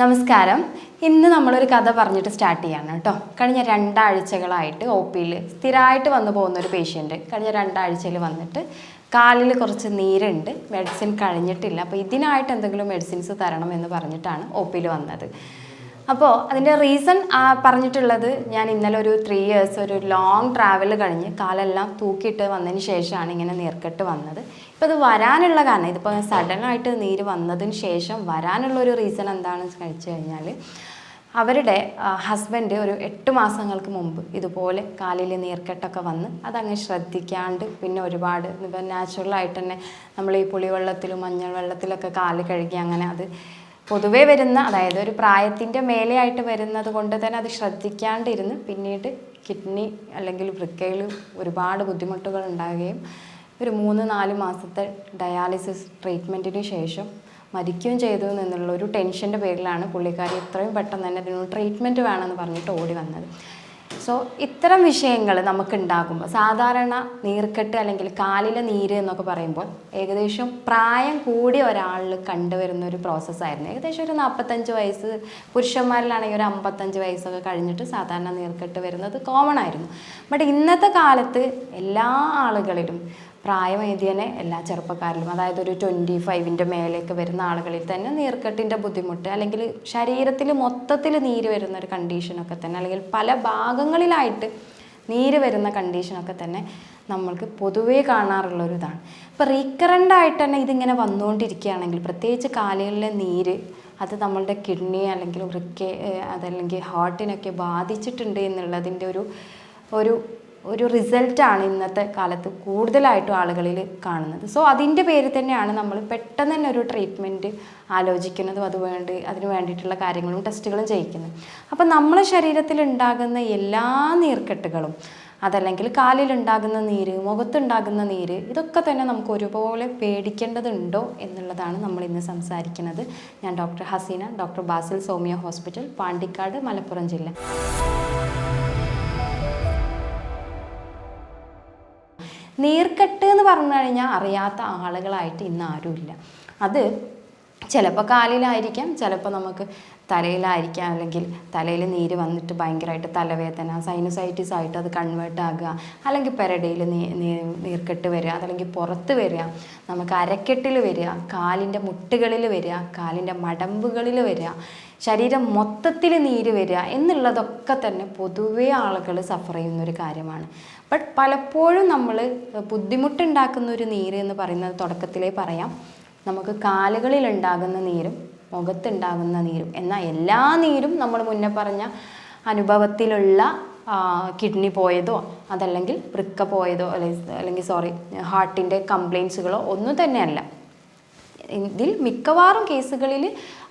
നമസ്കാരം. ഇന്ന് നമ്മളൊരു കഥ പറഞ്ഞിട്ട് സ്റ്റാർട്ട് ചെയ്യാണ് കേട്ടോ. കഴിഞ്ഞ രണ്ടാഴ്ചകളായിട്ട് ഒ പിയിൽ സ്ഥിരമായിട്ട് വന്നു പോകുന്ന ഒരു പേഷ്യന്റ് കഴിഞ്ഞ രണ്ടാഴ്ചയിൽ വന്നിട്ട് കാലിൽ കുറച്ച് നീരുണ്ട്. മെഡിസിൻ കഴിഞ്ഞിട്ടില്ല. അപ്പോൾ ഇതിനായിട്ട് എന്തെങ്കിലും മെഡിസിൻസ് തരണം എന്ന് പറഞ്ഞിട്ടാണ് ഒ പിയിൽ വന്നത്. അപ്പോൾ അതിന്റെ റീസൺ പറഞ്ഞിട്ടുള്ളത് ഞാൻ ഇന്നലെ ഒരു ത്രീ ഇയേഴ്സ് ഒരു ലോങ് ട്രാവൽ കഴിഞ്ഞ് കാലെല്ലാം തൂക്കിയിട്ട് വന്നതിന് ശേഷമാണ് ഇങ്ങനെ നീർക്കെട്ട് വന്നത്. ഇപ്പോൾ ഇത് വരാനുള്ള കാരണം ഇതിപ്പോൾ സഡനായിട്ട് നീര് വന്നതിന് ശേഷം വരാനുള്ള ഒരു റീസൺ എന്താണെന്ന് കഴിച്ചു കഴിഞ്ഞാൽ അവരുടെ ഹസ്ബൻഡ് ഒരു എട്ട് മാസങ്ങൾക്ക് മുമ്പ് ഇതുപോലെ കാലിൽ നീർക്കെട്ടൊക്കെ വന്ന് അതങ്ങ് ശ്രദ്ധിക്കാണ്ട് പിന്നെ ഒരുപാട് ഇപ്പം നാച്ചുറലായിട്ട് തന്നെ നമ്മൾ ഈ പുളിവെള്ളത്തിലും മഞ്ഞൾ വെള്ളത്തിലൊക്കെ കാൽ കഴുകി അങ്ങനെ അത് പൊതുവേ വരുന്ന അതായത് ഒരു പ്രായത്തിന്റെ മേലെയായിട്ട് വരുന്നത് കൊണ്ട് തന്നെ അത് ശ്രദ്ധിക്കാണ്ടിരുന്ന് പിന്നീട് കിഡ്നി അല്ലെങ്കിൽ വൃക്കയിൽ ഒരുപാട് ബുദ്ധിമുട്ടുകൾ ഉണ്ടാകുകയും ഒരു മൂന്ന് നാല് മാസത്തെ ഡയാലിസിസ് ട്രീറ്റ്മെന്റിന് ശേഷം മരിക്കുകയും ചെയ്തു എന്നുള്ള ഒരു ടെൻഷന്റെ പേരിലാണ് പുള്ളിക്കാരി ഇത്രയും പെട്ടെന്ന് തന്നെ ഇതിനൊരു ട്രീറ്റ്മെന്റ് വേണമെന്ന് പറഞ്ഞിട്ട് ഓടി വന്നത്. സോ ഇത്തരം വിഷയങ്ങൾ നമുക്കുണ്ടാകുമ്പോൾ സാധാരണ നീർക്കെട്ട് അല്ലെങ്കിൽ കാലിലെ നീര് എന്നൊക്കെ പറയുമ്പോൾ ഏകദേശം പ്രായം കൂടിയ ഒരാളിൽ കണ്ടുവരുന്ന ഒരു പ്രോസസ്സായിരുന്നു. ഏകദേശം ഒരു നാൽപ്പത്തഞ്ച് വയസ്സ് പുരുഷന്മാരിലാണെങ്കിൽ ഒരു അമ്പത്തഞ്ച് വയസ്സൊക്കെ കഴിഞ്ഞിട്ട് സാധാരണ നീർക്കെട്ട് വരുന്നത് കോമൺ ആയിരുന്നു. ബട്ട് ഇന്നത്തെ കാലത്ത് എല്ലാ ആളുകളിലും പ്രായമേതിയനെ എല്ലാ ചെറുപ്പക്കാരിലും അതായത് ഒരു ട്വന്റി ഫൈവിന്റെ മേലേക്ക് വരുന്ന ആളുകളിൽ തന്നെ നീർക്കെട്ടിന്റെ ബുദ്ധിമുട്ട് അല്ലെങ്കിൽ ശരീരത്തിൽ മൊത്തത്തിൽ നീര് വരുന്ന ഒരു കണ്ടീഷനൊക്കെ തന്നെ അല്ലെങ്കിൽ പല ഭാഗങ്ങളിലായിട്ട് നീര് വരുന്ന കണ്ടീഷനൊക്കെ തന്നെ നമ്മൾക്ക് പൊതുവേ കാണാറുള്ള ഒരു ഇതാണ് ഇപ്പോൾ റീക്കറന്റ് ആയിട്ട് തന്നെ ഇതിങ്ങനെ വന്നുകൊണ്ടിരിക്കുകയാണെങ്കിൽ പ്രത്യേകിച്ച് കാലുകളിലെ നീര് അത് നമ്മളുടെ കിഡ്നി അല്ലെങ്കിൽ വൃക്കെ അതല്ലെങ്കിൽ ഹാർട്ടിനൊക്കെ ബാധിച്ചിട്ടുണ്ട് എന്നുള്ളതിന്റെ ഒരു ഒരു ഒരു റിസൾട്ടാണ് ഇന്നത്തെ കാലത്ത് കൂടുതലായിട്ടും ആളുകളിൽ കാണുന്നത്. സോ അതിന്റെ പേര് തന്നെയാണ് നമ്മൾ പെട്ടെന്ന് തന്നെ ഒരു ട്രീറ്റ്മെന്റ് ആലോചിക്കുന്നതും അതുവേണ്ടി അതിന് വേണ്ടിയിട്ടുള്ള കാര്യങ്ങളും ടെസ്റ്റുകളും ചെയ്യിക്കുന്നത്. അപ്പം നമ്മളെ ശരീരത്തിൽ ഉണ്ടാകുന്ന എല്ലാ നീർക്കെട്ടുകളും അതല്ലെങ്കിൽ കാലിലുണ്ടാകുന്ന നീര് മുഖത്തുണ്ടാകുന്ന നീര് ഇതൊക്കെ തന്നെ നമുക്ക് ഒരുപോലെ പേടിക്കേണ്ടതുണ്ടോ എന്നുള്ളതാണ് നമ്മൾ ഇന്ന് സംസാരിക്കുന്നത്. ഞാൻ doctor Haseena doctor Basil Somiya hospital Pandikkad Malappuram ജില്ല. നീർക്കെട്ട് എന്ന് പറഞ്ഞു കഴിഞ്ഞാൽ അറിയാത്ത ആളുകളായിട്ട് ഇന്ന് ആരുമില്ല. അത് ചിലപ്പോൾ കാലിലായിരിക്കാം ചിലപ്പോൾ നമുക്ക് തലയിലായിരിക്കാം അല്ലെങ്കിൽ തലയിൽ നീര് വന്നിട്ട് ഭയങ്കരമായിട്ട് തലവേദന സൈനസൈറ്റിസ് ആയിട്ട് അത് കൺവേർട്ട് ആകുക അല്ലെങ്കിൽ പെരടയിൽ നീർക്കെട്ട് വരിക അതല്ലെങ്കിൽ പുറത്ത് വരിക നമുക്ക് അരക്കെട്ടിൽ വരിക കാലിന്റെ മുട്ടുകളിൽ വരിക കാലിന്റെ മടമ്പുകളിൽ വരിക ശരീരം മൊത്തത്തിൽ നീര് വരിക എന്നുള്ളതൊക്കെ തന്നെ പൊതുവേ ആളുകൾ സഫർ ചെയ്യുന്ന ഒരു കാര്യമാണ്. ബട്ട് പലപ്പോഴും നമ്മൾ ബുദ്ധിമുട്ടുണ്ടാക്കുന്ന ഒരു നീര് എന്ന് പറയുന്നത് തുടക്കത്തിലേ പറയാം. നമുക്ക് കാലുകളിൽ ഉണ്ടാകുന്ന നീരും മുഖത്തുണ്ടാകുന്ന നീരും എന്നാൽ എല്ലാ നീരും നമ്മൾ മുന്നേ പറഞ്ഞ അനുഭവത്തിലുള്ള കിഡ്നി പോയതോ അതല്ലെങ്കിൽ വൃക്ക പോയതോ അല്ലെങ്കിൽ അല്ലെങ്കിൽ സോറി ഹാർട്ടിന്റെ കംപ്ലയിൻസുകളോ ഒന്നും തന്നെയല്ല. ഇതിൽ മിക്കവാറും കേസുകളിൽ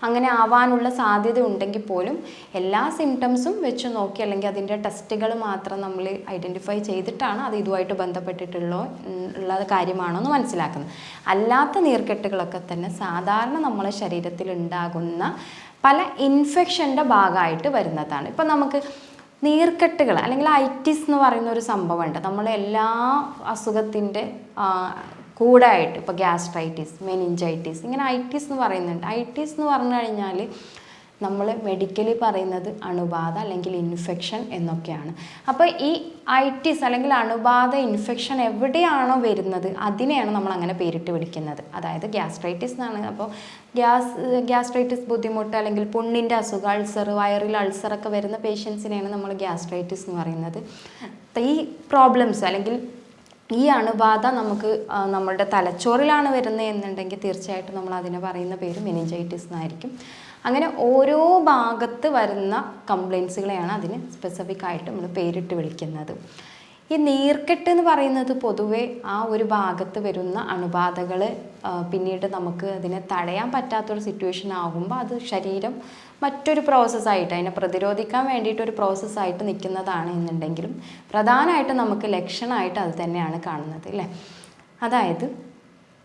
അങ്ങനെ ആവാനുള്ള സാധ്യത ഉണ്ടെങ്കിൽ പോലും എല്ലാ സിംറ്റംസും വെച്ച് നോക്കി അല്ലെങ്കിൽ അതിന്റെ ടെസ്റ്റുകൾ മാത്രം നമ്മൾ ഐഡന്റിഫൈ ചെയ്തിട്ടാണ് അത് ഇതുമായിട്ട് ബന്ധപ്പെട്ടിട്ടുള്ള ഉള്ള കാര്യമാണോ എന്ന് മനസ്സിലാക്കുന്നത്. അല്ലാത്ത നീർക്കെട്ടുകളൊക്കെ തന്നെ സാധാരണ നമ്മളെ ശരീരത്തിൽ ഉണ്ടാകുന്ന പല ഇൻഫെക്ഷന്റെ ഭാഗമായിട്ട് വരുന്നതാണ്. ഇപ്പം നമുക്ക് നീർക്കെട്ടുകൾ അല്ലെങ്കിൽ ഐറ്റിസ് എന്ന് പറയുന്ന ഒരു സംഭവമുണ്ട്. നമ്മളെല്ലാ അസുഖത്തിന്റെ കൂടായിട്ട് ഇപ്പോൾ ഗ്യാസ്ട്രൈറ്റിസ് മെനിഞ്ചൈറ്റിസ് ഇങ്ങനെ ഐറ്റിസ് എന്ന് പറയുന്നുണ്ട്. ഐറ്റിസ് എന്ന് പറഞ്ഞു കഴിഞ്ഞാൽ നമ്മൾ മെഡിക്കലി പറയുന്നത് അണുബാധ അല്ലെങ്കിൽ ഇൻഫെക്ഷൻ എന്നൊക്കെയാണ്. അപ്പോൾ ഈ ഐറ്റിസ് അല്ലെങ്കിൽ അണുബാധ ഇൻഫെക്ഷൻ എവിടെയാണോ വരുന്നത് അതിനെയാണ് നമ്മൾ അങ്ങനെ പേരിട്ട് വിളിക്കുന്നത്. അതായത് ഗ്യാസ്ട്രൈറ്റിസ് എന്നാണ്. അപ്പോൾ ഗ്യാസ് ഗ്യാസ്ട്രൈറ്റിസ് ബുദ്ധിമുട്ട് അല്ലെങ്കിൽ പുണ്ണിന്റെ അസുഖം അൾസർ വയറിൽ അൾസറൊക്കെ വരുന്ന പേഷ്യൻസിനെയാണ് നമ്മൾ ഗ്യാസ്ട്രൈറ്റിസ് എന്ന് പറയുന്നത്. ഈ പ്രോബ്ലംസ് അല്ലെങ്കിൽ ഈ അണുബാധ നമുക്ക് നമ്മുടെ തലച്ചോറിലാണ് വരുന്നത് എന്നുണ്ടെങ്കിൽ തീർച്ചയായിട്ടും നമ്മൾ അതിനെ പറയുന്ന പേര് മെനിഞ്ചൈറ്റിസ് എന്നായിരിക്കും അങ്ങനെ ഓരോ ഭാഗത്ത് വരുന്ന കംപ്ലയിൻസുകളെയാണ് അതിന് സ്പെസിഫിക് ആയിട്ട് നമ്മൾ പേരിട്ട് വിളിക്കുന്നത്. ഈ നീർക്കെട്ട് എന്ന് പറയുന്നത് പൊതുവെ ആ ഒരു ഭാഗത്ത് വരുന്ന അണുബാധകൾ പിന്നീട് നമുക്ക് അതിനെ തടയാൻ പറ്റാത്തൊരു സിറ്റുവേഷൻ ആകുമ്പോൾ അത് ശരീരം മറ്റൊരു പ്രോസസ്സായിട്ട് അതിനെ പ്രതിരോധിക്കാൻ വേണ്ടിയിട്ട് ഒരു പ്രോസസ്സായിട്ട് നിൽക്കുന്നതാണ് എന്നുണ്ടെങ്കിലും പ്രധാനമായിട്ട് നമുക്ക് ലക്ഷണമായിട്ട് അത് തന്നെയാണ് കാണുന്നത് അല്ലേ? അതായത്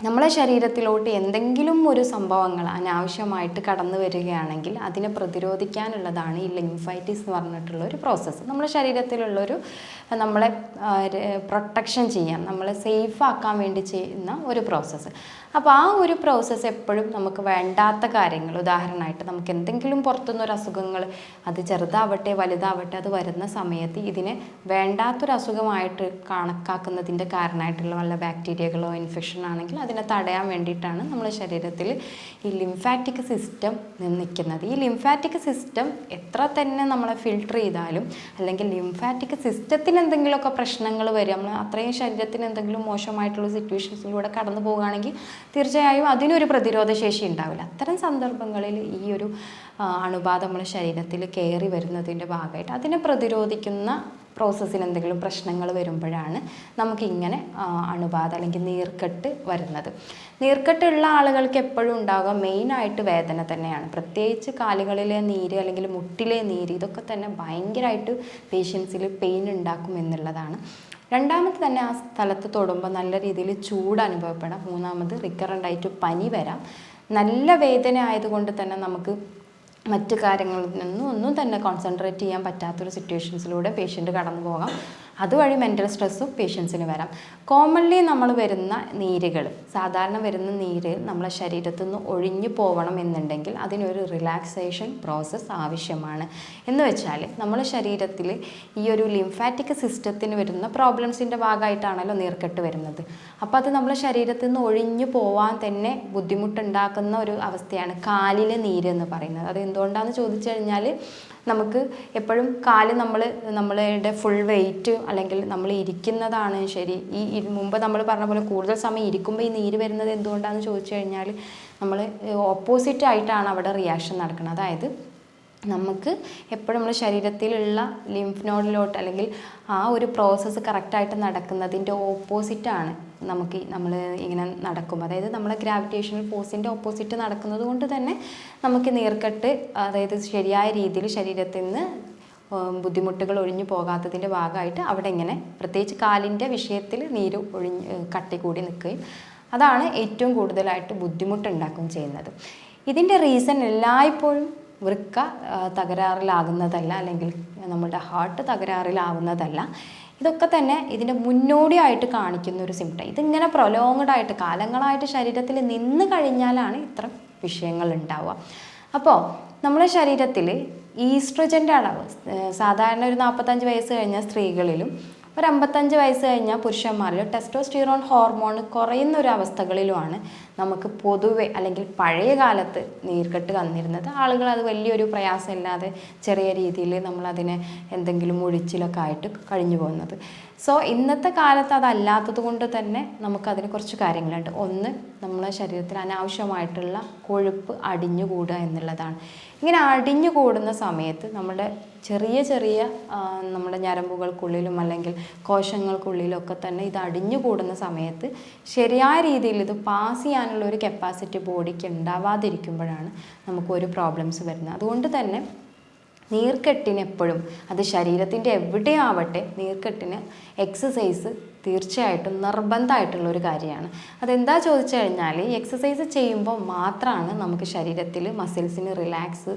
നമ്മളെ ശരീരത്തിലോട്ട് എന്തെങ്കിലും ഒരു സംഭവങ്ങൾ അനാവശ്യമായിട്ട് കടന്നു വരികയാണെങ്കിൽ അതിനെ പ്രതിരോധിക്കാനുള്ളതാണ് ഈ ലിംഫൈറ്റിസ് എന്ന് പറഞ്ഞിട്ടുള്ള ഒരു പ്രോസസ്സ്. നമ്മുടെ ശരീരത്തിലുള്ളൊരു നമ്മളെ പ്രൊട്ടക്ഷൻ ചെയ്യാൻ നമ്മളെ സേഫ് ആക്കാൻ വേണ്ടി ചെയ്യുന്ന ഒരു പ്രോസസ്സ്. അപ്പോൾ ആ ഒരു പ്രോസസ്സ് എപ്പോഴും നമുക്ക് വേണ്ടാത്ത കാര്യങ്ങൾ. ഉദാഹരണമായിട്ട് നമുക്ക് എന്തെങ്കിലും പുറത്തുനിന്ന് ഒരു അസുഖങ്ങൾ അത് ചെറുതാവട്ടെ വലുതാവട്ടെ അത് വരുന്ന സമയത്ത് ഇതിനെ വേണ്ടാത്തൊരു അസുഖമായിട്ട് കണക്കാക്കുന്നതിന്റെ കാരണമായിട്ടുള്ള വല്ല ബാക്ടീരിയകളോ ഇൻഫെക്ഷൻ ആണെങ്കിൽ അതിനെ തടയാൻ വേണ്ടിയിട്ടാണ് നമ്മുടെ ശരീരത്തിൽ ഈ ലിംഫാറ്റിക് സിസ്റ്റം നിൽക്കുന്നത്. ഈ ലിംഫാറ്റിക് സിസ്റ്റം എത്ര തന്നെ നമ്മളെ ഫിൽട്ടർ ചെയ്താലും അല്ലെങ്കിൽ ലിംഫാറ്റിക് സിസ്റ്റത്തിന് എന്തെങ്കിലുമൊക്കെ പ്രശ്നങ്ങൾ വരും നമ്മൾ അത്രയും ശരീരത്തിന് എന്തെങ്കിലും മോശമായിട്ടുള്ള സിറ്റുവേഷൻസിലൂടെ കടന്നു പോകുകയാണെങ്കിൽ തീർച്ചയായും അതിനൊരു പ്രതിരോധ ശേഷി ഉണ്ടാവില്ല. അത്തരം സന്ദർഭങ്ങളിൽ ഈ ഒരു അണുബാധ നമ്മുടെ ശരീരത്തിൽ കയറി വരുന്നതിന്റെ ഭാഗമായിട്ട് അതിനെ പ്രതിരോധിക്കുന്ന പ്രോസസ്സിന് എന്തെങ്കിലും പ്രശ്നങ്ങൾ വരുമ്പോഴാണ് നമുക്കിങ്ങനെ അണുബാധ അല്ലെങ്കിൽ നീർക്കെട്ട് വരുന്നത്. നീർക്കെട്ടുള്ള ആളുകൾക്ക് എപ്പോഴും ഉണ്ടാകുക മെയിനായിട്ട് വേദന തന്നെയാണ്. പ്രത്യേകിച്ച് കാലുകളിലെ നീര് അല്ലെങ്കിൽ മുട്ടിലെ നീര് ഇതൊക്കെ തന്നെ ഭയങ്കരമായിട്ട് പേഷ്യൻസിൽ പെയിൻ ഉണ്ടാക്കും എന്നുള്ളതാണ്. രണ്ടാമത് തന്നെ ആ സ്ഥലത്ത് തൊടുമ്പോൾ നല്ല രീതിയിൽ ചൂട് അനുഭവപ്പെടാം. മൂന്നാമത് റിക്കറന്റ് ആയിട്ട് പനി വരാം. നല്ല വേദന ആയതുകൊണ്ട് തന്നെ നമുക്ക് മറ്റ് കാര്യങ്ങളിൽ നിന്നും ഒന്നും തന്നെ കോൺസെൻട്രേറ്റ് ചെയ്യാൻ പറ്റാത്തൊരു സിറ്റുവേഷൻസിലൂടെ പേഷ്യന്റ് കടന്നു പോകാം അതുവഴി മെന്റൽ സ്ട്രെസ്സും പേഷ്യൻസിന് വരാം. കോമൺലി നമ്മൾ വരുന്ന നീരുകൾ സാധാരണ വരുന്ന നീര് നമ്മളെ ശരീരത്തു നിന്ന് ഒഴിഞ്ഞു പോകണം എന്നുണ്ടെങ്കിൽ അതിനൊരു റിലാക്സേഷൻ പ്രോസസ്സ് ആവശ്യമാണ്. എന്ന് വെച്ചാൽ നമ്മുടെ ശരീരത്തിൽ ഈ ഒരു ലിംഫാറ്റിക് സിസ്റ്റത്തിന് വരുന്ന പ്രോബ്ലംസിന്റെ ഭാഗമായിട്ടാണല്ലോ നീർക്കെട്ട് വരുന്നത്. അപ്പോൾ അത് നമ്മളെ ശരീരത്തിൽ നിന്ന് ഒഴിഞ്ഞു പോവാൻ തന്നെ ബുദ്ധിമുട്ടുണ്ടാക്കുന്ന ഒരു അവസ്ഥയാണ് കാലിലെ നീര് എന്ന് പറയുന്നത്. അത് എന്തുകൊണ്ടാണെന്ന് ചോദിച്ചു കഴിഞ്ഞാൽ നമുക്ക് എപ്പോഴും കാൽ നമ്മൾ നമ്മളുടെ ഫുൾ വെയിറ്റ് അല്ലെങ്കിൽ നമ്മൾ ഇരിക്കുന്നതാണ് ശരി. ഈ മുമ്പ് നമ്മൾ പറഞ്ഞ പോലെ കൂടുതൽ സമയം ഇരിക്കുമ്പോൾ ഈ നീര് വരുന്നത് എന്തുകൊണ്ടാണെന്ന് ചോദിച്ചു കഴിഞ്ഞാൽ നമ്മൾ ഓപ്പോസിറ്റ് ആയിട്ടാണ് അവിടെ റിയാക്ഷൻ നടക്കുന്നത്. അതായത് നമുക്ക് എപ്പോഴും നമ്മുടെ ശരീരത്തിലുള്ള ലിംഫ് നോഡിലോട്ട് അല്ലെങ്കിൽ ആ ഒരു പ്രോസസ്സ് കറക്റ്റായിട്ട് നടക്കുന്നതിന്റെ ഓപ്പോസിറ്റാണ് നമുക്ക് നമ്മൾ ഇങ്ങനെ നടക്കും അതായത് നമ്മളെ ഗ്രാവിറ്റേഷണൽ ഫോഴ്സിന്റെ ഓപ്പോസിറ്റ് നടക്കുന്നത് കൊണ്ട് തന്നെ നമുക്ക് നീർക്കെട്ട് അതായത് ശരിയായ രീതിയിൽ ശരീരത്തിൽ നിന്ന് ബുദ്ധിമുട്ടുകൾ ഒഴിഞ്ഞു പോകാത്തതിന്റെ ഭാഗമായിട്ട് അവിടെ ഇങ്ങനെ പ്രത്യേകിച്ച് കാലിന്റെ വിഷയത്തിൽ നീര് ഒഴിഞ്ഞ് കട്ടി കൂടി നിൽക്കുകയും അതാണ് ഏറ്റവും കൂടുതലായിട്ട് ബുദ്ധിമുട്ടുണ്ടാക്കുകയും ചെയ്യുന്നത്. ഇതിന്റെ റീസൺ എല്ലായ്പ്പോഴും വൃക്ക തകരാറിലാകുന്നതല്ല അല്ലെങ്കിൽ നമ്മുടെ ഹാർട്ട് തകരാറിലാവുന്നതല്ല ഇതൊക്കെ തന്നെ ഇതിന്റെ മുന്നോടിയായിട്ട് കാണിക്കുന്ന ഒരു സിംറ്റം ഇതിങ്ങനെ പ്രൊലോങ്ഡ് ആയിട്ട് കാലങ്ങളായിട്ട് ശരീരത്തിൽ നിന്ന് കഴിഞ്ഞാലാണ് ഇത്ര വിഷയങ്ങൾ ഉണ്ടാവുക. അപ്പോൾ നമ്മുടെ ശരീരത്തിൽ ഈസ്ട്രജന്റെ അളവ് സാധാരണ ഒരു നാൽപ്പത്തഞ്ച് വയസ്സ് കഴിഞ്ഞ സ്ത്രീകളിലും ഒരു അമ്പത്തഞ്ച് വയസ്സ് കഴിഞ്ഞാൽ പുരുഷന്മാരിൽ ടെസ്റ്റോസ്റ്റിറോൺ ഹോർമോൺ കുറയുന്ന ഒരു അവസ്ഥകളിലുമാണ് നമുക്ക് പൊതുവെ അല്ലെങ്കിൽ പഴയ കാലത്ത് നീർക്കെട്ട് വന്നിരുന്നത് ആളുകൾ അത് വലിയൊരു പ്രയാസമില്ലാതെ ചെറിയ രീതിയിൽ നമ്മളതിനെ എന്തെങ്കിലും ഒഴിച്ചിലൊക്കെ ആയിട്ട് കഴിഞ്ഞു പോകുന്നത്. സോ ഇന്നത്തെ കാലത്ത് അതല്ലാത്തത് കൊണ്ട് തന്നെ നമുക്കതിന് കുറച്ച് കാര്യങ്ങളുണ്ട്. ഒന്ന് നമ്മളെ ശരീരത്തിൽ അനാവശ്യമായിട്ടുള്ള കൊഴുപ്പ് അടിഞ്ഞുകൂടുക എന്നുള്ളതാണ്. ഇങ്ങനെ അടിഞ്ഞു കൂടുന്ന സമയത്ത് നമ്മുടെ ചെറിയ ചെറിയ നമ്മുടെ ഞരമ്പുകൾക്കുള്ളിലും അല്ലെങ്കിൽ കോശങ്ങൾക്കുള്ളിലൊക്കെ തന്നെ ഇത് അടിഞ്ഞു കൂടുന്ന സമയത്ത് ശരിയായ രീതിയിൽ ഇത് പാസ് ചെയ്യാനുള്ള ഒരു കപ്പാസിറ്റി ബോഡിക്ക് ഉണ്ടാവാതിരിക്കുമ്പോഴാണ് നമുക്ക് ഒരു പ്രോബ്ലംസ് വരുന്നത്. അതുകൊണ്ട് തന്നെ നീർക്കെട്ടിന് എപ്പോഴും അത് ശരീരത്തിന്റെ എവിടെയാവട്ടെ നീർക്കെട്ടിന് എക്സസൈസ് തീർച്ചയായിട്ടും നിർബന്ധമായിട്ടുള്ള ഒരു കാര്യമാണ്. അതെന്താ ചോദിച്ചു കഴിഞ്ഞാൽ എക്സസൈസ് ചെയ്യുമ്പോൾ മാത്രമാണ് നമുക്ക് ശരീരത്തിൽ മസിൽസിന് റിലാക്സ്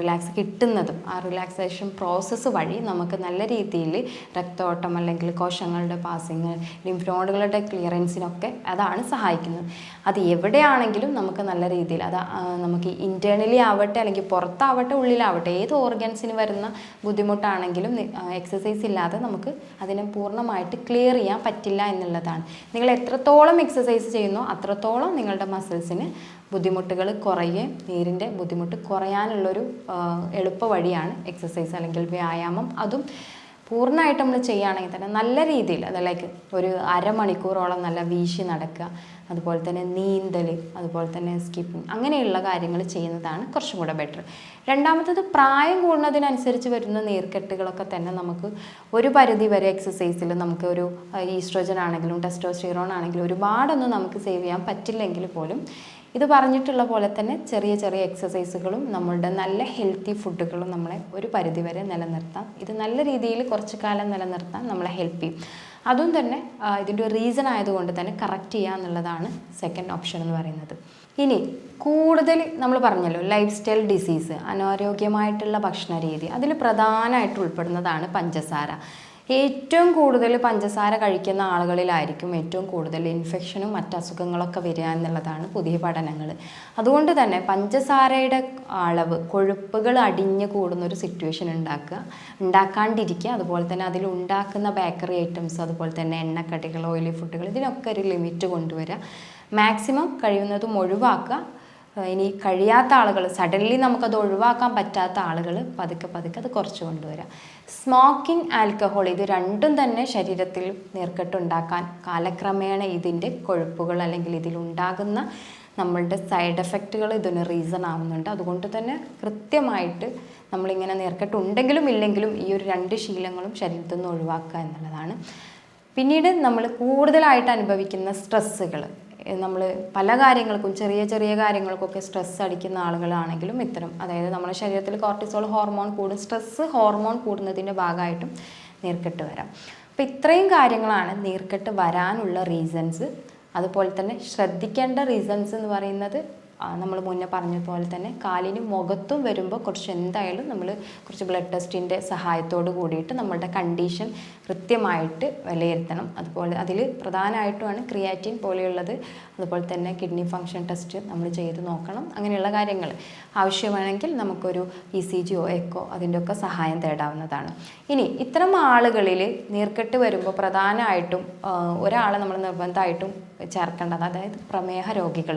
റിലാക്സ് കിട്ടുന്നതും. ആ റിലാക്സേഷൻ പ്രോസസ്സ് വഴി നമുക്ക് നല്ല രീതിയിൽ രക്തോട്ടം അല്ലെങ്കിൽ കോശങ്ങളുടെ പാസിങ് ലിംഫ് നോഡുകളുടെ ക്ലിയറൻസിനൊക്കെ അതാണ് സഹായിക്കുന്നത്. അത് എവിടെയാണെങ്കിലും നമുക്ക് നല്ല രീതിയിൽ അത് നമുക്ക് ഇന്റേർണലി ആവട്ടെ അല്ലെങ്കിൽ പുറത്താവട്ടെ ഉള്ളിലാവട്ടെ ഏത് ഓർഗൻസിന് വരുന്ന ബുദ്ധിമുട്ടാണെങ്കിലും എക്സസൈസ് ഇല്ലാതെ നമുക്ക് അതിനെ പൂർണമായിട്ട് ക്ലിയർ ചെയ്യാൻ പറ്റില്ല എന്നുള്ളതാണ്. നിങ്ങൾ എത്രത്തോളം എക്സസൈസ് ചെയ്യുന്നു അത്രത്തോളം നിങ്ങളുടെ മസിൽസിന് ബുദ്ധിമുട്ടുകൾ കുറയുകയും നീരിന്റെ ബുദ്ധിമുട്ട് കുറയാനുള്ളൊരു എളുപ്പ വഴിയാണ് എക്സസൈസ് അല്ലെങ്കിൽ വ്യായാമം. അതും പൂർണമായിട്ട് നമ്മൾ ചെയ്യുകയാണെങ്കിൽ തന്നെ നല്ല രീതിയിൽ അത് ലൈക്ക് ഒരു അരമണിക്കൂറോളം നല്ല വീശി നടക്കുക. അതുപോലെ തന്നെ നീന്തൽ അതുപോലെ തന്നെ സ്കിപ്പിംഗ് അങ്ങനെയുള്ള കാര്യങ്ങൾ ചെയ്യുന്നതാണ് കുറച്ചും കൂടെ ബെറ്റർ രണ്ടാമത്തത് പ്രായം കൂടുന്നതിനനുസരിച്ച് വരുന്ന നീർക്കെട്ടുകളൊക്കെ തന്നെ നമുക്ക് ഒരു പരിധി വരെ എക്സസൈസിൽ നമുക്ക് ഒരു ഈസ്ട്രോജൻ ആണെങ്കിലും ടെസ്റ്റോസ്റ്റിറോൺ ആണെങ്കിലും ഒരുപാടൊന്നും നമുക്ക് സേവ് ചെയ്യാൻ പറ്റില്ലെങ്കിൽ പോലും ഇത് പറഞ്ഞിട്ടുള്ള പോലെ തന്നെ ചെറിയ ചെറിയ എക്സസൈസുകളും നമ്മളുടെ നല്ല ഹെൽത്തി ഫുഡുകളും നമ്മളെ ഒരു പരിധിവരെ നിലനിർത്താം. ഇത് നല്ല രീതിയിൽ കുറച്ച് കാലം നിലനിർത്താൻ നമ്മളെ ഹെൽപ്പ് ചെയ്യും. അതും തന്നെ ഇതിന്റെ ഒരു റീസൺ ആയതുകൊണ്ട് തന്നെ കറക്റ്റ് ചെയ്യുക എന്നുള്ളതാണ് സെക്കൻഡ് ഓപ്ഷൻ എന്ന് പറയുന്നത്. ഇനി കൂടുതൽ നമ്മൾ പറഞ്ഞല്ലോ ലൈഫ് സ്റ്റൈൽ ഡിസീസ് അനാരോഗ്യമായിട്ടുള്ള ഭക്ഷണ രീതി അതിൽ പ്രധാനമായിട്ട് ഉൾപ്പെടുന്നതാണ് പഞ്ചസാര. ഏറ്റവും കൂടുതൽ പഞ്ചസാര കഴിക്കുന്ന ആളുകളിലായിരിക്കും ഏറ്റവും കൂടുതൽ ഇൻഫെക്ഷനും മറ്റ് അസുഖങ്ങളൊക്കെ വരിക എന്നുള്ളതാണ് പുതിയ പഠനങ്ങൾ. അതുകൊണ്ട് തന്നെ പഞ്ചസാരയുടെ അളവ് കൊഴുപ്പുകൾ അടിഞ്ഞു കൂടുന്ന ഒരു സിറ്റുവേഷൻ ഉണ്ടാക്കുക ഉണ്ടാക്കാണ്ടിരിക്കുക. അതുപോലെ തന്നെ അതിൽ ഉണ്ടാക്കുന്ന ബേക്കറി ഐറ്റംസ് അതുപോലെ തന്നെ എണ്ണക്കടികൾ ഓയിലി ഫുഡുകൾ ഇതിനൊക്കെ ഒരു ലിമിറ്റ് കൊണ്ടുവരിക. മാക്സിമം കഴിയുന്നതും ഒഴിവാക്കുക. ഇനി കഴിയാത്ത ആളുകൾ സഡൻലി നമുക്കത് ഒഴിവാക്കാൻ പറ്റാത്ത ആളുകൾ പതുക്കെ പതുക്കെ അത് കുറച്ച് കൊണ്ടുവരാം. സ്മോക്കിംഗ് ആൽക്കഹോൾ ഇത് രണ്ടും തന്നെ ശരീരത്തിൽ നീർക്കെട്ടുണ്ടാക്കാൻ കാലക്രമേണ ഇതിന്റെ കൊഴുപ്പുകൾ അല്ലെങ്കിൽ ഇതിലുണ്ടാകുന്ന നമ്മളുടെ സൈഡ് എഫക്റ്റുകൾ ഇതിന് റീസൺ ആവുന്നുണ്ട്. അതുകൊണ്ട് തന്നെ കൃത്യമായിട്ട് നമ്മളിങ്ങനെ നേർക്കെട്ടുണ്ടെങ്കിലും ഇല്ലെങ്കിലും ഈ ഒരു രണ്ട് ശീലങ്ങളും ശരീരത്തിൽ നിന്ന് ഒഴിവാക്കുക എന്നുള്ളതാണ്. പിന്നീട് നമ്മൾ കൂടുതലായിട്ട് അനുഭവിക്കുന്ന സ്ട്രെസ്സുകൾ നമ്മൾ പല കാര്യങ്ങൾക്കും ചെറിയ ചെറിയ കാര്യങ്ങൾക്കൊക്കെ സ്ട്രെസ് അടിക്കുന്ന ആളുകളാണെങ്കിലും ഇത്തരം അതായത് നമ്മുടെ ശരീരത്തിൽ കോർട്ടിസോൾ ഹോർമോൺ കൂടും സ്ട്രെസ് ഹോർമോൺ കൂടുന്നതിന്റെ ഭാഗമായിട്ടും നീർക്കെട്ട് വരാം. അപ്പോൾ ഇത്രയും കാര്യങ്ങളാണ് നീർക്കെട്ട് വരാനുള്ള റീസൺസ് അതുപോലെ തന്നെ ശ്രദ്ധിക്കേണ്ട റീസൺസ് എന്ന് പറയുന്നത് നമ്മൾ മുന്നേ പറഞ്ഞതുപോലെ തന്നെ കാലിന് മുഖത്തും വരുമ്പോൾ കുറച്ച് എന്തായാലും നമ്മൾ കുറച്ച് ബ്ലഡ് ടെസ്റ്റിന്റെ സഹായത്തോട് കൂടിയിട്ട് നമ്മളുടെ കണ്ടീഷൻ കൃത്യമായിട്ട് വിലയിരുത്തണം. അതുപോലെ അതിൽ പ്രധാനമായിട്ടുമാണ് ക്രിയാറ്റിൻ പോലെയുള്ളത്. അതുപോലെ തന്നെ കിഡ്നി ഫങ്ഷൻ ടെസ്റ്റ് നമ്മൾ ചെയ്ത് നോക്കണം. അങ്ങനെയുള്ള കാര്യങ്ങൾ ആവശ്യമാണെങ്കിൽ നമുക്കൊരു ഇ സി ജിയോ എക്കോ അതിന്റെ ഒക്കെ സഹായം തേടാവുന്നതാണ്. ഇനി ഇത്തരം ആളുകളിൽ നീർക്കെട്ട് വരുമ്പോൾ പ്രധാനമായിട്ടും ഒരാളെ നമ്മൾ നിർബന്ധമായിട്ടും ചേർക്കേണ്ടത് അതായത് പ്രമേഹ രോഗികൾ.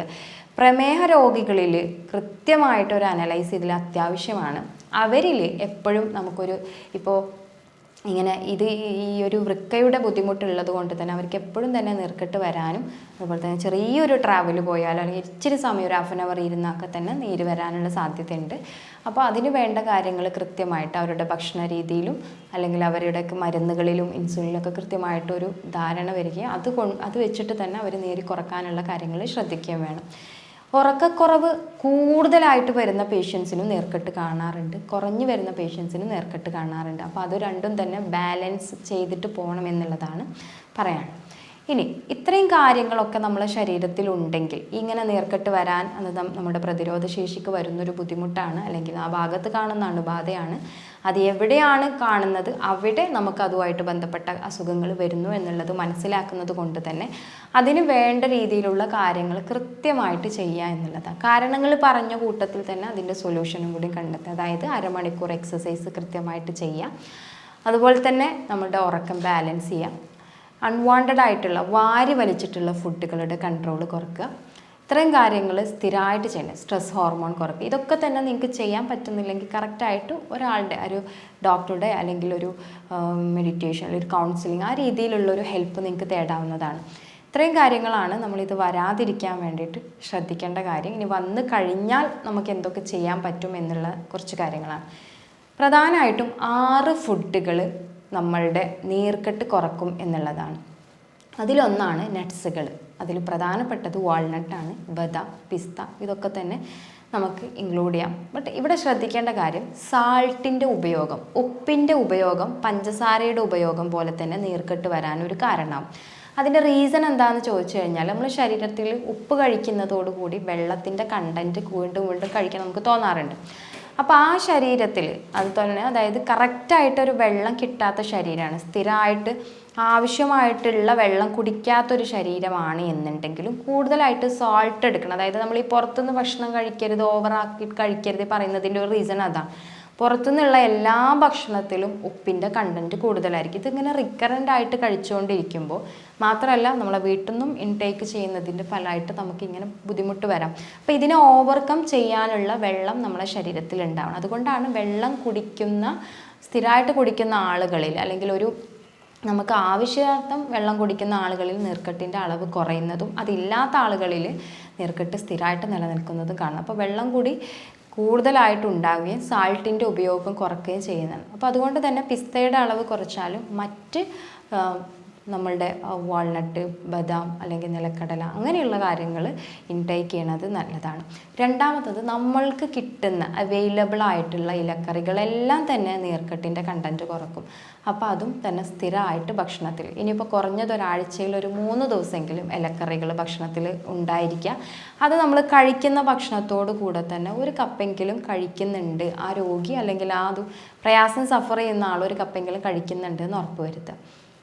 പ്രമേഹ രോഗികളിൽ കൃത്യമായിട്ടൊരു അനലൈസ് ഇതിൽ അത്യാവശ്യമാണ്. അവരിൽ എപ്പോഴും നമുക്കൊരു ഇപ്പോൾ ഇങ്ങനെ ഇത് ഈ ഒരു വൃക്കയുടെ ബുദ്ധിമുട്ടുള്ളത് കൊണ്ട് തന്നെ അവർക്ക് എപ്പോഴും തന്നെ നീർക്കെട്ട് വരാനും അതുപോലെ തന്നെ ചെറിയൊരു ട്രാവൽ പോയാലും അല്ലെങ്കിൽ ഇച്ചിരി സമയം ഒരു ഹാഫ് ആൻ അവർ ഇരുന്നൊക്കെ തന്നെ നീര് വരാനുള്ള സാധ്യതയുണ്ട്. അപ്പോൾ അതിന് വേണ്ട കാര്യങ്ങൾ കൃത്യമായിട്ട് അവരുടെ ഭക്ഷണ രീതിയിലും അല്ലെങ്കിൽ അവരുടെ മരുന്നുകളിലും ഇൻസുലിനൊക്കെ കൃത്യമായിട്ടൊരു ധാരണ വരികയും അത് അത് വെച്ചിട്ട് തന്നെ അവർ നീര് കുറക്കാനുള്ള കാര്യങ്ങൾ ശ്രദ്ധിക്കുകയും വേണം. ഉറക്കക്കുറവ് കൂടുതലായിട്ട് വരുന്ന പേഷ്യൻസിനും നേർക്കെട്ട് കാണാറുണ്ട്. കുറഞ്ഞു വരുന്ന പേഷ്യൻസിനും നേർക്കെട്ട് കാണാറുണ്ട്. അപ്പോൾ അത് രണ്ടും തന്നെ ബാലൻസ് ചെയ്തിട്ട് പോകണം എന്നുള്ളതാണ് പറയാൻ. ഇനി ഇത്രയും കാര്യങ്ങളൊക്കെ നമ്മളെ ശരീരത്തിൽ ഉണ്ടെങ്കിൽ ഇങ്ങനെ നേർക്കെട്ട് വരാൻ അത് നമ്മുടെ പ്രതിരോധ ശേഷിക്ക് വരുന്നൊരു ബുദ്ധിമുട്ടാണ്. അല്ലെങ്കിൽ ആ ഭാഗത്ത് കാണുന്ന അണുബാധയാണ്. അത് എവിടെയാണ് കാണുന്നത് അവിടെ നമുക്ക് അതുമായിട്ട് ബന്ധപ്പെട്ട അസുഖങ്ങൾ വരുന്നു എന്നുള്ളത് മനസ്സിലാക്കുന്നത് കൊണ്ട് തന്നെ അതിന് വേണ്ട രീതിയിലുള്ള കാര്യങ്ങൾ കൃത്യമായിട്ട് ചെയ്യുക എന്നുള്ളതാണ്. കാരണങ്ങൾ പറഞ്ഞ കൂട്ടത്തിൽ തന്നെ അതിന്റെ സൊല്യൂഷനും കൂടി കണ്ടെത്തുക. അതായത് അരമണിക്കൂർ എക്സസൈസ് കൃത്യമായിട്ട് ചെയ്യുക. അതുപോലെ തന്നെ നമ്മുടെ ഉറക്കം ബാലൻസ് ചെയ്യുക. അൺവാണ്ടഡ് ആയിട്ടുള്ള വാരി വലിച്ചിട്ടുള്ള ഫുഡുകളുടെ കൺട്രോൾ കുറക്കുക. ഇത്രയും കാര്യങ്ങൾ സ്ഥിരമായിട്ട് ചെയ്യണം. സ്ട്രെസ് ഹോർമോൺ കുറയ്ക്കുക ഇതൊക്കെ തന്നെ നിങ്ങൾക്ക് ചെയ്യാൻ പറ്റുന്നില്ലെങ്കിൽ കറക്റ്റായിട്ട് ഒരാളുടെ ഒരു ഡോക്ടറുടെ അല്ലെങ്കിൽ ഒരു മെഡിറ്റേഷൻ ഒരു കൗൺസിലിംഗ് ആ രീതിയിലുള്ള ഒരു ഹെൽപ്പ് നിങ്ങൾക്ക് തേടാവുന്നതാണ്. ഇത്രയും കാര്യങ്ങളാണ് നമ്മളിത് വരാതിരിക്കാൻ വേണ്ടിയിട്ട് ശ്രദ്ധിക്കേണ്ട കാര്യം. ഇനി വന്നു കഴിഞ്ഞാൽ നമുക്ക് എന്തൊക്കെ ചെയ്യാൻ പറ്റും എന്നുള്ള കുറച്ച് കാര്യങ്ങളാണ്. പ്രധാനമായിട്ടും ആറ് ഫുഡുകൾ നമ്മളുടെ നീർക്കെട്ട് കുറക്കും എന്നുള്ളതാണ്. അതിലൊന്നാണ് നട്ട്സുകൾ. അതിൽ പ്രധാനപ്പെട്ടത് വാൾനട്ടാണ് ബദാം പിസ്ത ഇതൊക്കെ തന്നെ നമുക്ക് ഇൻക്ലൂഡ് ചെയ്യാം. ബട്ട് ഇവിടെ ശ്രദ്ധിക്കേണ്ട കാര്യം സാൾട്ടിന്റെ ഉപയോഗം ഉപ്പിന്റെ ഉപയോഗം പഞ്ചസാരയുടെ ഉപയോഗം പോലെ തന്നെ നീർക്കെട്ട് വരാനൊരു കാരണമാവും. അതിന്റെ റീസൺ എന്താണെന്ന് ചോദിച്ചു കഴിഞ്ഞാൽ നമ്മൾ ശരീരത്തിൽ ഉപ്പ് കഴിക്കുന്നതോടുകൂടി വെള്ളത്തിന്റെ കണ്ടന്റ് വീണ്ടും വീണ്ടും കഴിക്കാൻ നമുക്ക് തോന്നാറുണ്ട്. അപ്പോൾ ആ ശരീരത്തിൽ അത് തന്നെ അതായത് കറക്റ്റായിട്ടൊരു വെള്ളം കിട്ടാത്ത ശരീരമാണ്. സ്ഥിരമായിട്ട് ആവശ്യമായിട്ടുള്ള വെള്ളം കുടിക്കാത്തൊരു ശരീരമാണ് എന്നുണ്ടെങ്കിലും കൂടുതലായിട്ട് സോൾട്ട് എടുക്കണം. അതായത് നമ്മൾ ഈ പുറത്തുനിന്ന് ഭക്ഷണം കഴിക്കരുത് ഓവറാക്കി കഴിക്കരുത് പറയുന്നതിന്റെ ഒരു റീസൺ അതാണ്. പുറത്തുനിന്നുള്ള എല്ലാ ഭക്ഷണത്തിലും ഉപ്പിന്റെ കണ്ടന്റ് കൂടുതലായിരിക്കും. ഇതിങ്ങനെ റിക്കറന്റ് ആയിട്ട് കഴിച്ചുകൊണ്ടിരിക്കുമ്പോൾ മാത്രമല്ല നമ്മളെ വീട്ടിൽ നിന്നും ഇൻടേക്ക് ചെയ്യുന്നതിന്റെ ഫലമായിട്ട് നമുക്കിങ്ങനെ ബുദ്ധിമുട്ട് വരാം. അപ്പോൾ ഇതിനെ ഓവർകം ചെയ്യാനുള്ള വെള്ളം നമ്മളെ ശരീരത്തിൽ ഉണ്ടാവണം. അതുകൊണ്ടാണ് വെള്ളം കുടിക്കുന്ന സ്ഥിരമായിട്ട് കുടിക്കുന്ന ആളുകളിൽ അല്ലെങ്കിൽ ഒരു നമുക്ക് ആവശ്യാർത്ഥം വെള്ളം കുടിക്കുന്ന ആളുകളിൽ നീർക്കെട്ടിന്റെ അളവ് കുറയുന്നതും അതില്ലാത്ത ആളുകളിൽ നീർക്കെട്ട് സ്ഥിരമായിട്ട് നിലനിൽക്കുന്നതും കാണാം. അപ്പോൾ വെള്ളം കൂടി കൂടുതലായിട്ട് ഉണ്ടാവുകയും സാൾട്ടിന്റെ ഉപയോഗം കുറയ്ക്കുകയും ചെയ്യുന്നതാണ് അപ്പോൾ അതുകൊണ്ട് തന്നെ പിസ്തയുടെ അളവ് കുറച്ചാലും മറ്റ് നമ്മളുടെ വാൾനട്ട് ബദാം അല്ലെങ്കിൽ നിലക്കടല അങ്ങനെയുള്ള കാര്യങ്ങൾ ഇൻടേക്ക് ചെയ്യണത് നല്ലതാണ്. രണ്ടാമത്തത് നമ്മൾക്ക് കിട്ടുന്ന അവൈലബിൾ ആയിട്ടുള്ള ഇലക്കറികളെല്ലാം തന്നെ നീർക്കെട്ടിന്റെ കണ്ടന്റ് കുറക്കും. അപ്പോൾ അതും തന്നെ സ്ഥിരമായിട്ട് ഭക്ഷണത്തിൽ. ഇനിയിപ്പോൾ കുറഞ്ഞത് ഒരാഴ്ചയിൽ ഒരു മൂന്ന് ദിവസമെങ്കിലും ഇലക്കറികൾ ഭക്ഷണത്തിൽ ഉണ്ടായിരിക്കുക അത് നമ്മൾ കഴിക്കുന്ന ഭക്ഷണത്തോട് കൂടെ തന്നെ ഒരു കപ്പെങ്കിലും കഴിക്കുന്നുണ്ട്. ആ രോഗി അല്ലെങ്കിൽ ആ പ്രയാസം സഫർ ചെയ്യുന്ന ആൾ ഒരു കപ്പെങ്കിലും കഴിക്കുന്നുണ്ട് എന്ന് ഉറപ്പ് വരുത്തുക.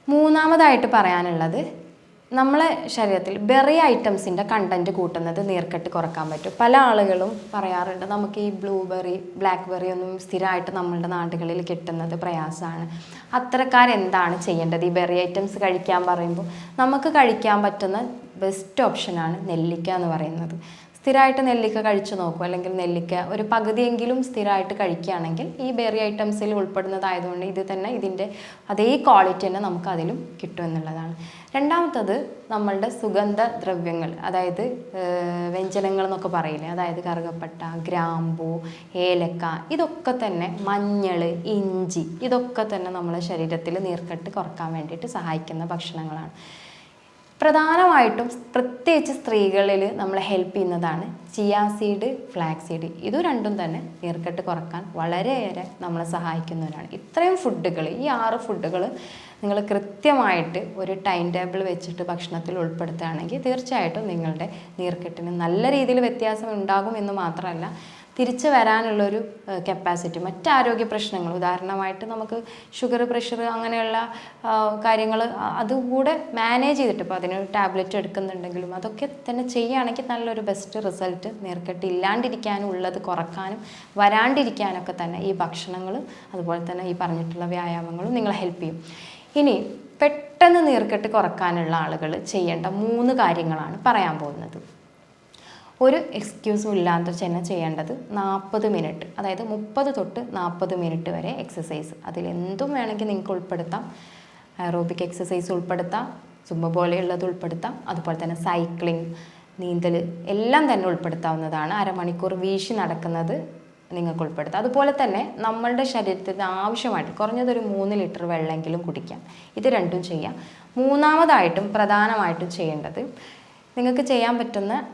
മൂന്നാമതായിട്ട് പറയാനുള്ളത് നമ്മളെ ശരീരത്തിൽ ബെറി ഐറ്റംസിന്റെ കണ്ടന്റ് കൂട്ടുന്നത് നീർക്കെട്ട് കുറയ്ക്കാൻ പറ്റും. പല ആളുകളും പറയാറുണ്ട് നമുക്ക് ഈ ബ്ലൂബെറി ബ്ലാക്ക്ബെറി ഒന്നും സ്ഥിരമായിട്ട് നമ്മളുടെ നാടുകളിൽ കിട്ടുന്നത് പ്രയാസമാണ്. അത്തരക്കാരെന്താണ് ചെയ്യേണ്ടത്? ഈ ബെറി ഐറ്റംസ് കഴിക്കാൻ പറയുമ്പോൾ നമുക്ക് കഴിക്കാൻ പറ്റുന്ന ബെസ്റ്റ് ഓപ്ഷനാണ് നെല്ലിക്ക എന്ന് പറയുന്നത്. സ്ഥിരമായിട്ട് നെല്ലിക്ക കഴിച്ചു നോക്കും. അല്ലെങ്കിൽ നെല്ലിക്ക ഒരു പകുതിയെങ്കിലും സ്ഥിരമായിട്ട് കഴിക്കുകയാണെങ്കിൽ ഈ ബെറി ഐറ്റംസിൽ ഉൾപ്പെടുന്നതായതുകൊണ്ട് ഇത് തന്നെ ഇതിന്റെ അതേ ക്വാളിറ്റി തന്നെ നമുക്ക് അതിലും കിട്ടും എന്നുള്ളതാണ്. രണ്ടാമത്തത് നമ്മളുടെ സുഗന്ധ ദ്രവ്യങ്ങൾ അതായത് വ്യഞ്ജനങ്ങൾ എന്നൊക്കെ പറയില്ലേ? അതായത് കറുകപ്പട്ട ഗ്രാമ്പൂ ഏലക്ക ഇതൊക്കെ തന്നെ മഞ്ഞൾ ഇഞ്ചി ഇതൊക്കെ തന്നെ നമ്മളെ ശരീരത്തിൽ നീർക്കെട്ട് കുറയ്ക്കാൻ വേണ്ടിയിട്ട് സഹായിക്കുന്ന ഭക്ഷണങ്ങളാണ്. പ്രധാനമായിട്ടും പ്രത്യേകിച്ച് സ്ത്രീകളിൽ നമ്മൾ ഹെൽപ്പ് ചെയ്യുന്നതാണ് ചിയാ സീഡ് ഫ്ലാക്സ് സീഡ് ഇത് രണ്ടും തന്നെ നീർക്കെട്ട് കുറയ്ക്കാൻ വളരെയേറെ നമ്മളെ സഹായിക്കുന്നവരാണ്. ഇത്രയും ഫുഡുകൾ ഈ ആറ് ഫുഡുകൾ നിങ്ങൾ കൃത്യമായിട്ട് ഒരു ടൈം ടേബിൾ വെച്ചിട്ട് ഭക്ഷണത്തിൽ ഉൾപ്പെടുത്തുകയാണെങ്കിൽ തീർച്ചയായിട്ടും നിങ്ങളുടെ നീർക്കെട്ടിന് നല്ല രീതിയിൽ വ്യത്യാസം ഉണ്ടാകും എന്ന് മാത്രമല്ല തിരിച്ചു വരാനുള്ളൊരു കപ്പാസിറ്റി മറ്റ് ആരോഗ്യ പ്രശ്നങ്ങൾ. ഉദാഹരണമായിട്ട് നമുക്ക് ഷുഗർ പ്രഷർ അങ്ങനെയുള്ള കാര്യങ്ങൾ അതുകൂടെ മാനേജ് ചെയ്തിട്ട് ഇപ്പോൾ അതിന് ടാബ്ലറ്റ് എടുക്കുന്നുണ്ടെങ്കിലും അതൊക്കെ തന്നെ ചെയ്യുകയാണെങ്കിൽ നല്ലൊരു ബെസ്റ്റ് റിസൾട്ട് നേർക്കെട്ട് ഇല്ലാണ്ടിരിക്കാനും ഉള്ളത് കുറക്കാനും വരാണ്ടിരിക്കാനൊക്കെ തന്നെ ഈ ഭക്ഷണങ്ങളും അതുപോലെ തന്നെ ഈ പറഞ്ഞിട്ടുള്ള വ്യായാമങ്ങളും നിങ്ങളെ ഹെൽപ്പ് ചെയ്യും. ഇനി പെട്ടെന്ന് നീർക്കെട്ട് കുറക്കാനുള്ള ആളുകൾ ചെയ്യേണ്ട മൂന്ന് കാര്യങ്ങളാണ് പറയാൻ പോകുന്നത്. ഒരു എക്സ്ക്യൂസും ഇല്ലാതെ തന്നെ ചെയ്യേണ്ടത് നാൽപ്പത് മിനിറ്റ് അതായത് മുപ്പത് തൊട്ട് നാൽപ്പത് മിനിറ്റ് വരെ എക്സസൈസ് അതിൽ എന്തും വേണമെങ്കിൽ നിങ്ങൾക്ക് ഉൾപ്പെടുത്താം. അറോബിക് എക്സസൈസ് ഉൾപ്പെടുത്താം. സുമ്പ പോലെയുള്ളത് ഉൾപ്പെടുത്താം. അതുപോലെ തന്നെ സൈക്ലിംഗ് നീന്തൽ എല്ലാം തന്നെ ഉൾപ്പെടുത്താവുന്നതാണ്. അരമണിക്കൂർ വീശി നടക്കുന്നത് നിങ്ങൾക്ക് ഉൾപ്പെടുത്താം. അതുപോലെ തന്നെ നമ്മളുടെ ശരീരത്തിന് ആവശ്യമായിട്ട് കുറഞ്ഞതൊരു മൂന്ന് ലിറ്റർ വെള്ളമെങ്കിലും കുടിക്കാം. ഇത് രണ്ടും ചെയ്യാം. മൂന്നാമതായിട്ടും പ്രധാനമായിട്ടും ചെയ്യേണ്ടത് നിങ്ങൾക്ക് ചെയ്യാൻ പറ്റുന്ന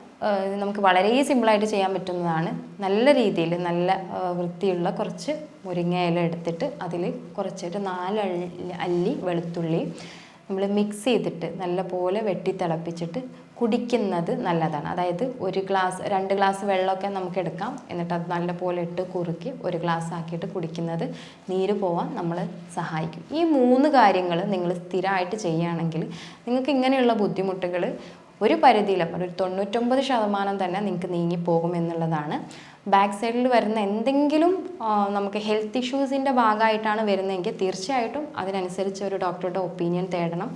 നമുക്ക് വളരെ സിമ്പിളായിട്ട് ചെയ്യാൻ പറ്റുന്നതാണ്. നല്ല രീതിയിൽ നല്ല വൃത്തിയുള്ള കുറച്ച് മുരിങ്ങ ഇല എടുത്തിട്ട് അതിൽ കുറച്ചിട്ട് നാല് അല്ലി വെളുത്തുള്ളി നമ്മൾ മിക്സ് ചെയ്തിട്ട് നല്ലപോലെ വെട്ടി തിളപ്പിച്ചിട്ട് കുടിക്കുന്നത് നല്ലതാണ്. അതായത് ഒരു ഗ്ലാസ് രണ്ട് ഗ്ലാസ് വെള്ളമൊക്കെ നമുക്ക് എടുക്കാം. എന്നിട്ട് അത് നല്ല പോലെ ഇട്ട് കുറുക്കി ഒരു ഗ്ലാസ് ആക്കിയിട്ട് കുടിക്കുന്നത് നീര് പോവാൻ നമ്മളെ സഹായിക്കും. ഈ മൂന്ന് കാര്യങ്ങൾ നിങ്ങൾ സ്ഥിരമായിട്ട് ചെയ്യുകയാണെങ്കിൽ നിങ്ങൾക്ക് ഇങ്ങനെയുള്ള ബുദ്ധിമുട്ടുകൾ ഒരു പരിധിയിലും ഒരു തൊണ്ണൂറ്റൊമ്പത് ശതമാനം തന്നെ നിങ്ങൾക്ക് നീങ്ങിപ്പോകും എന്നുള്ളതാണ് ബാക്ക് സൈഡിൽ വരുന്ന എന്തെങ്കിലും നമുക്ക് ഹെൽത്ത് ഇഷ്യൂസിന്റെ ഭാഗമായിട്ടാണ് വരുന്നതെങ്കിൽ തീർച്ചയായിട്ടും അതിനനുസരിച്ച് ഒരു ഡോക്ടറുടെ ഒപ്പീനിയൻ തേടണം.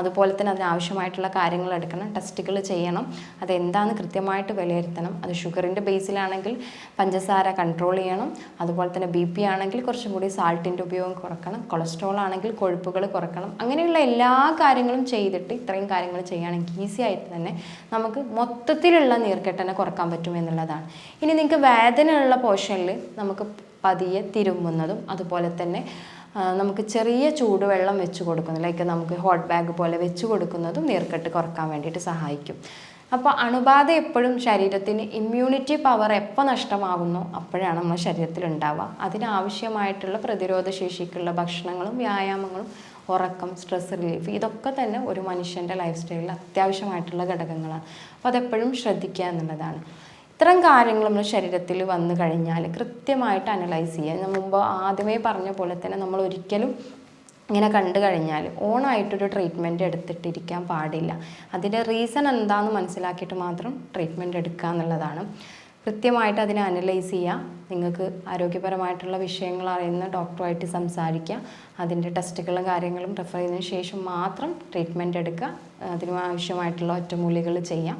അതുപോലെ തന്നെ അതിനാവശ്യമായിട്ടുള്ള കാര്യങ്ങൾ എടുക്കണം ടെസ്റ്റുകൾ ചെയ്യണം. അതെന്താണെന്ന് കൃത്യമായിട്ട് വിലയിരുത്തണം. അത് ഷുഗറിന്റെ ബേസിലാണെങ്കിൽ പഞ്ചസാര കൺട്രോൾ ചെയ്യണം. അതുപോലെ തന്നെ ബി പി ആണെങ്കിൽ കുറച്ചും കൂടി സാൾട്ടിന്റെ ഉപയോഗം കുറക്കണം. കൊളസ്ട്രോൾ ആണെങ്കിൽ കൊഴുപ്പുകൾ കുറക്കണം. അങ്ങനെയുള്ള എല്ലാ കാര്യങ്ങളും ചെയ്തിട്ട് ഇത്രയും കാര്യങ്ങൾ ചെയ്യുകയാണെങ്കിൽ ഈസി ആയിട്ട് തന്നെ നമുക്ക് മൊത്തത്തിലുള്ള നീർക്കെട്ടനെ കുറയ്ക്കാൻ പറ്റും എന്നുള്ളതാണ്. ഇനി നിങ്ങൾക്ക് വേദനയുള്ള പോർഷനിൽ നമുക്ക് പതിയെ തിരുമ്മുന്നതും അതുപോലെ തന്നെ നമുക്ക് ചെറിയ ചൂടുവെള്ളം വെച്ച് കൊടുക്കുന്നു. ലൈക്ക് നമുക്ക് ഹോട്ട് ബാഗ് പോലെ വെച്ച് കൊടുക്കുന്നതും നീർക്കെട്ട് കുറയ്ക്കാൻ വേണ്ടിയിട്ട് സഹായിക്കും. അപ്പോൾ അണുബാധ എപ്പോഴും ശരീരത്തിന് ഇമ്മ്യൂണിറ്റി പവർ എപ്പോൾ നഷ്ടമാകുന്നു അപ്പോഴാണ് നമ്മുടെ ശരീരത്തിൽ ഉണ്ടാവുക. അതിനാവശ്യമായിട്ടുള്ള പ്രതിരോധ ശേഷിക്കുള്ള ഭക്ഷണങ്ങളും വ്യായാമങ്ങളും ഉറക്കം സ്ട്രെസ് റിലീഫ് ഇതൊക്കെ തന്നെ ഒരു മനുഷ്യന്റെ ലൈഫ് സ്റ്റൈലിൽ അത്യാവശ്യമായിട്ടുള്ള ഘടകങ്ങളാണ്. അപ്പോൾ അതെപ്പോഴും ശ്രദ്ധിക്കുക എന്നുള്ളതാണ്. ഇത്തരം കാര്യങ്ങൾ നമ്മുടെ ശരീരത്തിൽ വന്നു കഴിഞ്ഞാൽ കൃത്യമായിട്ട് അനലൈസ് ചെയ്യുക. ഞാൻ മുമ്പ് ആദ്യമേ പറഞ്ഞ പോലെ തന്നെ നമ്മൾ ഒരിക്കലും ഇങ്ങനെ കണ്ടു കഴിഞ്ഞാൽ ഓണായിട്ടൊരു ട്രീറ്റ്മെന്റ് എടുത്തിട്ടിരിക്കാൻ പാടില്ല. അതിന്റെ റീസൺ എന്താണെന്ന് മനസ്സിലാക്കിയിട്ട് മാത്രം ട്രീറ്റ്മെന്റ് എടുക്കുക എന്നുള്ളതാണ്. കൃത്യമായിട്ട് അതിനെ അനലൈസ് ചെയ്യുക. നിങ്ങൾക്ക് ആരോഗ്യപരമായിട്ടുള്ള വിഷയങ്ങൾ അറിയുന്ന ഡോക്ടറുമായിട്ട് സംസാരിക്കുക. അതിന്റെ ടെസ്റ്റുകളും കാര്യങ്ങളും റെഫർ ചെയ്തതിന് ശേഷം മാത്രം ട്രീറ്റ്മെന്റ് എടുക്കുക. അതിന് ആവശ്യമായിട്ടുള്ള ഒറ്റമൂലികൾ ചെയ്യാം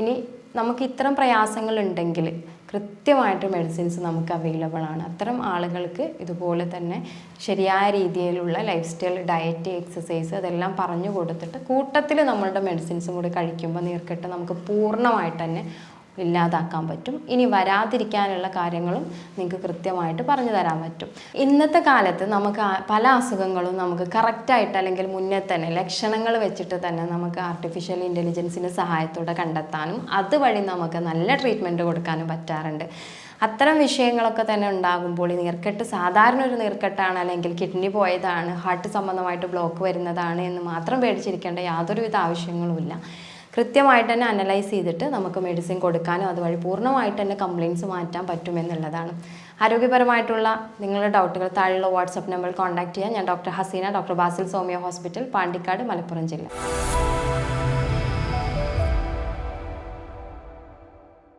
ഇനി നമുക്ക് ഇത്തരം പ്രയാസങ്ങൾ ഉണ്ടെങ്കിൽ കൃത്യമായിട്ട് മെഡിസിൻസ് നമുക്ക് അവൈലബിൾ ആണ്. അത്തരം ആളുകൾക്ക് ഇതുപോലെ തന്നെ ശരിയായ രീതിയിലുള്ള ലൈഫ് സ്റ്റൈൽ ഡയറ്റ് എക്സസൈസ് അതെല്ലാം പറഞ്ഞു കൊടുത്തിട്ട് കൂട്ടത്തിൽ നമ്മളുടെ മെഡിസിൻസും കൂടി കഴിക്കുമ്പോൾ നീർക്കെട്ട് നമുക്ക് പൂർണമായിട്ട് തന്നെ ഇല്ലാതാക്കാൻ പറ്റും. ഇനി വരാതിരിക്കാനുള്ള കാര്യങ്ങളും നിങ്ങൾക്ക് കൃത്യമായിട്ട് പറഞ്ഞു തരാൻ പറ്റും. ഇന്നത്തെ കാലത്ത് നമുക്ക് പല അസുഖങ്ങളും നമുക്ക് കറക്റ്റായിട്ട് അല്ലെങ്കിൽ മുന്നേ തന്നെ ലക്ഷണങ്ങൾ വെച്ചിട്ട് തന്നെ നമുക്ക് ആർട്ടിഫിഷ്യൽ ഇന്റലിജൻസിന്റെ സഹായത്തോടെ കണ്ടെത്താനും അതുവഴി നമുക്ക് നല്ല ട്രീറ്റ്മെന്റ് കൊടുക്കാനും പറ്റാറുണ്ട്. അത്തരം വിഷയങ്ങളൊക്കെ തന്നെ ഉണ്ടാകുമ്പോൾ ഈ നീർക്കെട്ട് സാധാരണ ഒരു നീർക്കെട്ടാണ് അല്ലെങ്കിൽ കിഡ്നി പോയതാണ് ഹാർട്ട് സംബന്ധമായിട്ട് ബ്ലോക്ക് വരുന്നതാണ് എന്ന് മാത്രം പേടിച്ചിരിക്കേണ്ട യാതൊരുവിധ ആവശ്യങ്ങളുമില്ല കൃത്യമായിട്ട് തന്നെ അനലൈസ് ചെയ്തിട്ട് നമുക്ക് മെഡിസിൻ കൊടുക്കാനും അതുവഴി പൂർണമായിട്ട് തന്നെ കംപ്ലയിൻസ് മാറ്റാൻ പറ്റുമെന്നുള്ളതാണ്. ആരോഗ്യപരമായിട്ടുള്ള നിങ്ങളുടെ ഡൗട്ടുകൾ താഴെയുള്ള വാട്സപ്പ് നമ്പറിൽ കോൺടാക്ട് ചെയ്യാൻ ഞാൻ doctor Haseena doctor Basil Somiya hospital Pandikkad Malappuram ജില്ല.